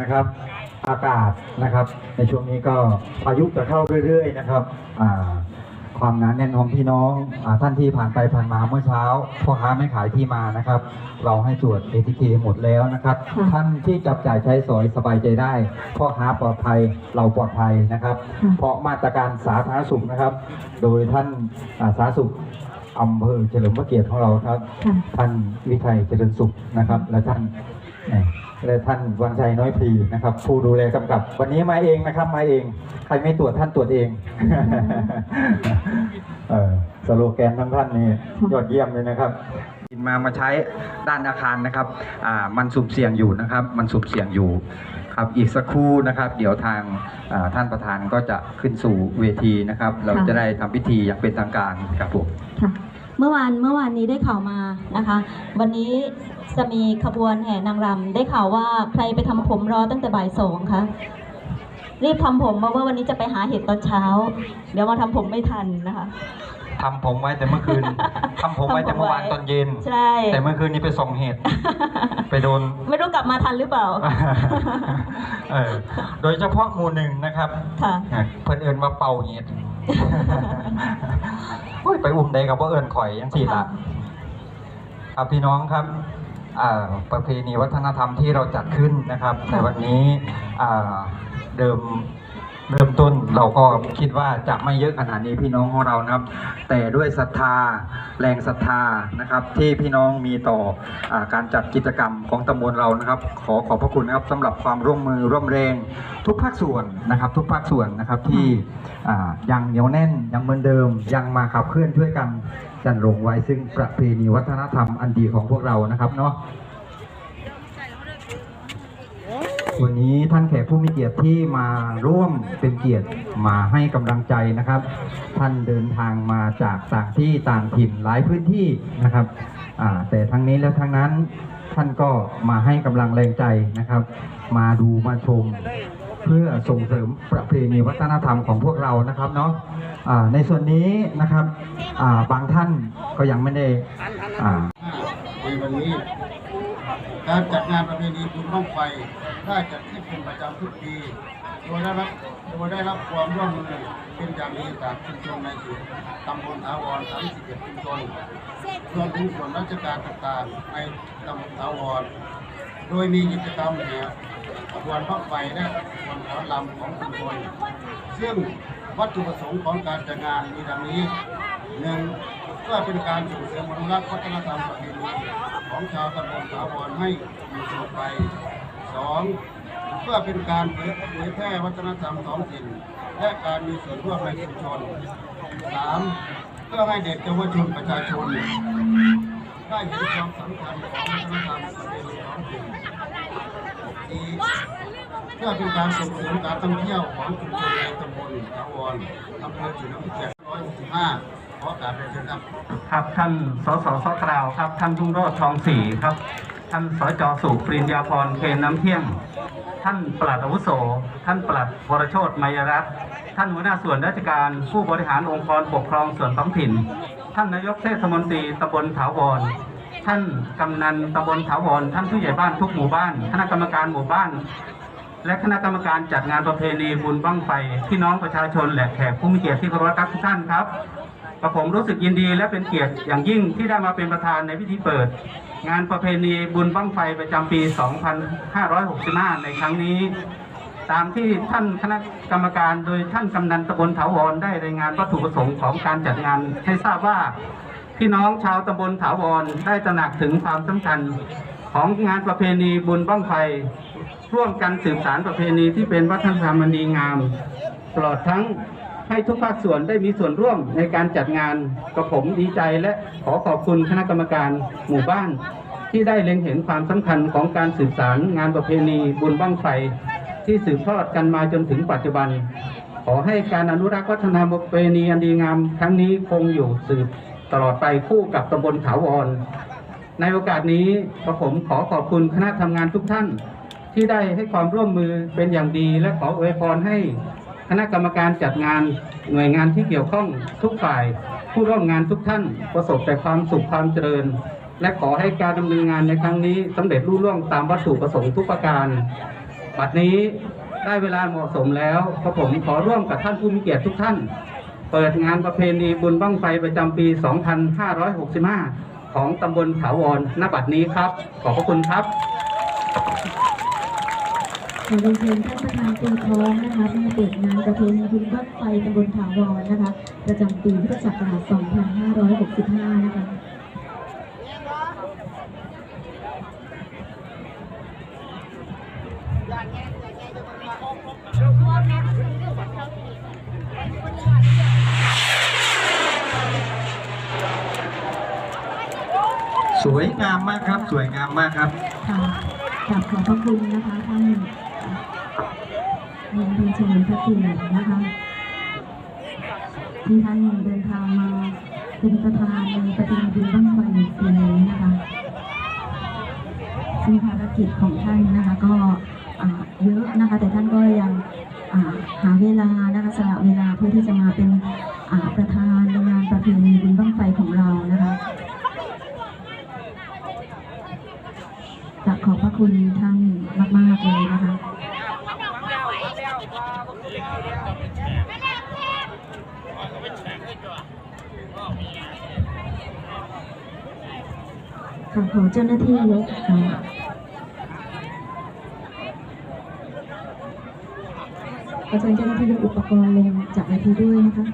นะครับ อากาศนะครับ ในช่วงนี้ก็พายุจะเข้าเรื่อยๆนะครับอ่าความหนาแน่นของพี่น้องอาท่านที่ผ่านไปผ่านมาเมื่อเช้าพ่อค้าไม่ขายที่มานะครับ เราให้ตรวจ ATK หมดแล้วนะครับค่ะท่านที่จับจ่ายใช้สอยสบายใจได้ พ่อค้าปลอดภัยเราปลอดภัยนะครับค่ะเพราะมาตรการสาธารณสุขนะครับ โดยท่านอ่าสาธารณสุขอำเภอเฉลิมพระเกียรติของเราครับค่ะท่านวิชัยเจริญสุขนะครับ และท่านเอ่อ และท่านวันชัยน้อยพีนะครับ ผู้ดูแลกำกับ วันนี้มาเองนะครับ มาเอง ใครไม่ตรวจท่านตรวจเองเออสโลแกนทั้งท่านนี่ยอดเยี่ยมเลยนะครับมามาใช้ด้านอาคารนะครับอ่ามันสุ่มเสี่ยงอยู่นะครับ มันสุ่มเสี่ยงอยู่ครับอีกสักครู่นะครับ เดี๋ยวทางท่านประธานก็จะขึ้นสู่เวทีนะครับ เราจะได้ทำพิธีอย่างเป็นทางการครับผมค่ะ เมื่อวานเมื่อวานนี้ได้ข่าวมานะคะ วันนี้จะมีขบวนแห่นางรำได้ข่าวว่าใครไปทำผมรอตั้งแต่บ่ายสองคะรีบทำผมเพราะว่าวันนี้จะไปหาเห็ดตอนเช้า เดี๋ยวมาทำผมไม่ทันนะคะทำผมไว้แต่เมื่อคืนทำผมไว้แต่เมื่อวานตอนเย็น ใช่ แต่เมื่อคืนนี้ไปส่งเหตุไปโดน ไม่รู้กลับมาทันหรือเปล่าเออโดยเฉพาะหมู่หนึ่งนะครับค่ะเพิ่นเอินมาเป่าเหตุ โอ้ยไปอุ้มใดกับว่าเอินข่อยยังสี่ละครับพี่น้องครับอ่าประเพณีวัฒนธรรมที่เราจัดขึ้นนะครับในวันนี้อ่าเดิม เริ่มต้นเราก็คิดว่าจะไม่เยอะขนาดนี้พี่น้องของเรานะครับ แต่ด้วยศรัทธาแรงศรัทธานะครับ ที่พี่น้องมีต่ออการจัดกิจกรรมของตำบลเรานะครับ ขอขอบพระคุณนะครับสำหรับความร่วมมือร่วมแรงทุกภาคส่วนนะครับ ทุกภาคส่วนนะครับที่ยังเหนียวแน่นยังเหมือนเดิมยังมาขับเคลื่อนช่วยกันจันรงไว้ซึ่งประเพณีวัฒนธรรมอันดีของพวกเรานะครับเนาะ วันนี้ท่านแขกผู้มีเกียรติที่มาร่วมเป็นเกียรติมาให้กำลังใจนะครับ ท่านเดินทางมาจากต่างที่ต่างถิ่นหลายพื้นที่นะครับแต่ทั้งนี้และทั้งนั้นท่านก็มาให้กำลังแรงใจนะครับ มาดูมาชมเพื่อส่งเสริมประเพณีวัฒนธรรมของพวกเรานะครับเนาะในส่วนนี้นะครับบางท่านก็ยังไม่ได้ในวันนี้ การจัดงานประเพณีบุญบ้างไฟได้จัดขึ้นเป็นประจำทุกปีโดยได้รับโดยได้รับความร่วมมือเป็นอย่างดีจากชุมชนในเขตตำบลถาวรทั้ง11ชุมชนรวมถึงส่วนราชการต่างๆในตำบลถาวร โดยมีกิจกรรมแห่ขบวนบ้างไฟและขบวนขอลำของชุมชนซึ่งวัตถุประสงค์ของการจัดงานมีดังนี้หนึ่งเพื่อเป็นการส่งเสริมอนุรักษ์วัฒนธรรมประเพณี ของชาวตำบลถาวรให้อยู่ต่อไปสองเพื่อเป็นการเผยแพร่วัฒนธรรมท้องถิ่น และการมีส่วนร่วมในชุมชนสามเพื่อให้เด็กเยาวชนประชาชนได้เห็นความสำคัญของวัฒนธรรมประเพณีท้องถิ่นสี่เพื่อเป็นการส่งเสริมการท่องเที่ยวของชุมชนในตำบลถาวรอำเภอจุฬาภรณ์165 อการเรียนเชิญครับ ครับท่านสสสกราวครับ ท่านทุ่งโรจน์ทองศรีครับ ท่านสจสุปริญญาพรเคนน้ำเที่ยง ท่านปลัดอาวุโส ท่านปลัดวรโชตมายรัตน์ท่านหัวหน้าส่วนราชการผู้บริหารองค์กรปกครองส่วนท้องถิ่น ท่านนายกเทศมนตรีตำบลถาวรท่านกำนันตำบลถาวรท่านผู้ใหญ่บ้านทุกหมู่บ้าน คณะกรรมการหมู่บ้าน และคณะกรรมการจัดงานประเพณีบุญบั้งไฟพี่น้องประชาชนและแขกผู้มีเกียรติที่เคารพรักทุกท่านครับ กระผมรู้สึกยินดีและเป็นเกียรติอย่างยิ่งที่ได้มาเป็นประธานในพิธีเปิด งานประเพณีบุญบั้งไฟประจำปี 2565 ในครั้งนี้ ตามที่ท่านคณะกรรมการโดยท่านกำนันตำบลถาวรได้รายงานวัตถุประสงค์ของการจัดงานให้ทราบว่าพี่น้องชาวตำบลถาวรได้ตระหนักถึงความสำคัญของงานประเพณีบุญบั้งไฟ ร่วมกันสืบสารประเพณีที่เป็นวัฒนธรรมนดีงาม ตลอดทั้ง ให้ทุกภาคส่วนได้มีส่วนร่วมในการจัดงานกระผมดีใจและขอขอบคุณคณะกรรมการหมู่บ้าน ที่ได้เล็งเห็นความสำคัญของการสืบสารงานประเพณีบุญบั้งไฟ ที่สืบทอดกันมาจนถึงปัจจุบัน ขอให้การอนุรักษ์วัฒนธรรมประเพณีอันดีงามครั้งนี้คงอยู่สืบตลอดไปคู่กับตำบลถาวร ในโอกาสนี้กระผมขอขอบคุณคณะทำงานทุกท่าน ที่ได้ให้ความร่วมมือเป็นอย่างดีและขออวยพรให้ คณะกรรมการจัดงานหน่วยงานที่เกี่ยวข้องทุกฝ่าย ผู้ร่วมงานทุกท่านประสบแต่ความสุขความเจริญ และขอให้การดำเนินงานในครั้งนี้สำเร็จรุ่ร่วงตามวัตถุประสงค์ทุกประการบัดนี้ได้เวลาเหมาะสมแล้วพระผมขอร่วมกับท่านผู้มีเกียรติทุกท่าน เปิดงานประเพณีบุญบั้งไฟประจำปี 2565 ของตำบลถาวรณบัดนี้ครับ ขอบพระคุณครับ ขอเรียนเชิญท่านประธานตีคล้องนะคะมาเปิดงานประเพณีบุญบั้งไฟตำบลถาวรนะคะ ประจำปีพุทธศักราช 2565 นะคะสวยงามมากครับ สวยงามมากครับ ค่ะกราบขอบพระคุณนะคะท่าน นายอำเภอเฉลิมพระเกียรตินะคะที่ท่านเดินทางมาเป็นประธานในประเพณีบุญบั้งไฟปีนี้นะคะซึ่งภารกิจของท่านนะคะก็เยอะนะคะแต่ท่านก็ยังาหาเวลานะคะสละเวลาเพื่อที่จะมาเป็นประธานในงานประเพณีบุญบั้งไฟของเรานะคะกราบขอบพระคุณท่านมากๆเลยนะคะ ค่ะขอเจ้าหน้าที่ยกค่ะขอเชิญเจ้าหน้าที่ยกอุปกรณ์ลงจากเวทีด้วยนะคะ